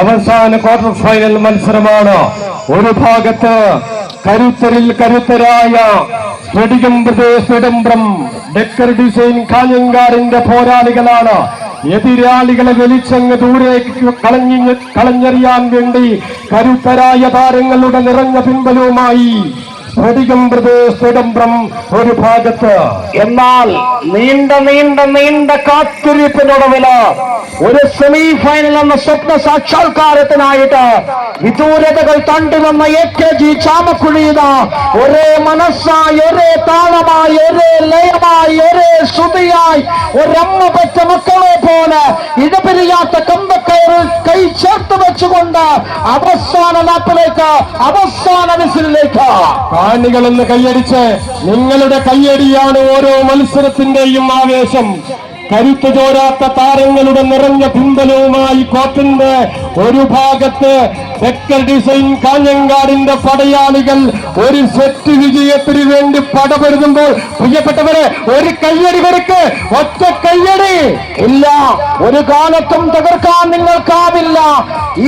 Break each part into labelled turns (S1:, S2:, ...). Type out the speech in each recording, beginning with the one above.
S1: അവസാന quarter final മത്സരമാണ്. ഒരു ഭാഗത്ത് കരുത്തരിൽ കരുത്തരായ സ്ഫടികം നെടുമ്പ്രം ഡെക്കർ ഡിസൈൻ കാഞ്ഞങ്കാരന്റെ പോരാളികളാണ്. എതിരാളികളെ വലിച്ചങ്ങ് ദൂരേക്ക് കളഞ്ഞി കളഞ്ഞെറിയാൻ വേണ്ടി കരുത്തരായ താരങ്ങളുടെ നിറഞ്ഞ പിൻബലവുമായി സ്ഫടികം പ്രദേശ് നെടുമ്പ്രം ഒരു ഭാഗത്ത്.
S2: എന്നാൽ നീണ്ട നീണ്ട നീണ്ട കാത്തിരിപ്പിനൊടുവിൽ ഒരു സെമി ഫൈനൽ എന്ന സ്വപ്ന സാക്ഷാത്കാരത്തിനായിട്ട് വിദൂരതകൾ തണ്ടുവന്ന എ കെ ജി ചാമക്കുഴിയുന്ന ഒരേ മനസ്സായി ഒരേ താളമായി ഒരേ ലയമായി ഒരേ ശ്രുതിയായി. ഒരമ്മ പറ്റ മക്കളെ പോലെ ഇടപിരിയാത്ത കമ്പക്കയറിൽ കൈ ചേർത്ത് അവസാന ലാപ്പിലേക്ക് അവസാന വിസിലിലേക്ക്.
S1: കാണികളെന്ന് കൈയടിച്ച് നിങ്ങളുടെ കയ്യടിയാണ് ഓരോ മത്സരത്തിന്റെയും ആവേശം. കരുത്തു ചോരാത്ത താരങ്ങളുടെ നിറഞ്ഞ പിന്തലവുമായി കോട്ടിന്റെ ഒരു ഭാഗത്ത് തെക്കൽ ഡിസൈൻ കാഞ്ഞങ്കാടിന്റെ പടയാളികൾ ഒരു സെറ്റ് വിജയത്തിന് വേണ്ടി പടപരുതുമ്പോൾ പ്രിയപ്പെട്ടവരെ ഒരു കയ്യടി കൊടുക്ക് ഒറ്റ കയ്യടി.
S2: ഇല്ല ഒരു കാലത്തും തകർക്കാൻ നിങ്ങൾക്കാവില്ല.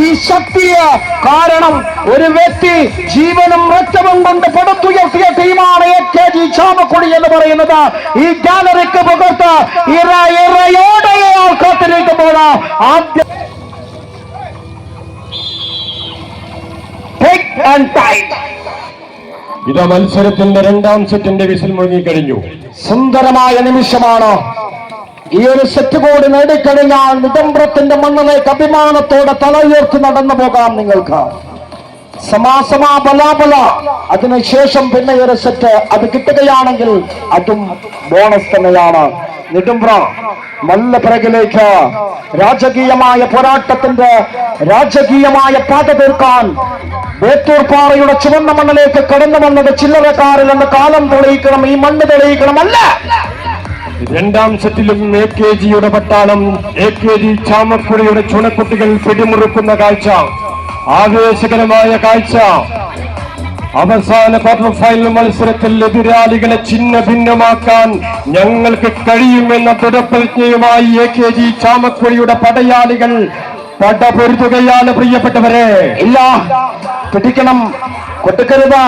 S2: ഈ ശക്തിയെ കാരണം ഒരു വ്യക്തി ജീവനും രക്തവും കൊണ്ട് പടുത്തുയർത്തിയ ടീമാണ് എ കെ ജി ചാമക്കുടി എന്ന് പറയുന്നത്. ഈ ഗാലറിക്ക് ഇറ ഇറയോടെ കാത്തിരിക്കുമ്പോൾ ആദ്യം.
S1: ഇത് മത്സരത്തിന്റെ രണ്ടാം സെറ്റിന്റെ വിസിൽ മുഴങ്ങിക്കഴിഞ്ഞു.
S2: സുന്ദരമായ നിമിഷമാണ്. ഈ ഒരു സെറ്റ് കൂടി നേടിക്കഴിഞ്ഞാൽ നിതംബ്രത്തിന്റെ മണ്ണിലേക്ക് അഭിമാനത്തോടെ തല ഉയർത്തി നടന്നു പോകാം നിങ്ങൾക്ക്. സമാസമാ ബലാബല. അതിനുശേഷം പിന്നെ ഒരു സെറ്റ് അത് കിട്ടുകയാണെങ്കിൽ അതും ബോണസ് തന്നെയാണ്. നെടുമ്പ്ര നല്ല പിറകിലേക്ക് രാജകീയമായ പോരാട്ടത്തിന്റെ രാജകീയമായ പാത തീർക്കാൻ പാറയുടെ ചുവന്ന മണ്ണിലേക്ക് കടന്നു വന്നത് ചില്ലറക്കാരിൽ നിന്ന് കാലം തെളിയിക്കണം ഈ മണ്ണ് തെളിയിക്കണം അല്ല
S1: രണ്ടാം സെറ്റിലും എ കെ ജിയുടെ പട്ടാളം എ കെ ജി ചാമക്കുഴിയുടെ ചുണക്കുട്ടികൾ പിടിമുറുക്കുന്ന കാഴ്ച. ആവേശകരമായ കാഴ്ച. അവസാന ക്വാർട്ടർ ഫൈനൽ മത്സരത്തിൽ എതിരാളികളെ ചിഹ്ന ഭിന്നമാക്കാൻ ഞങ്ങൾക്ക് കഴിയുമെന്ന ദൃഢപ്രതിജ്ഞയുമായി എ കെ ജി ചാമക്കുഴിയുടെ പടയാളികൾ പട പടപൊരുതുകയാണ് പ്രിയപ്പെട്ടവരെ.
S2: ഇല്ല പിടിക്കണം കൊടുക്കരുത്.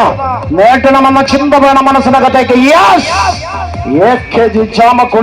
S2: നേട്ടണമെന്ന ചിന്ത വേണം മനസ്സിനകത്തേക്ക്. ചാമക്കുഴി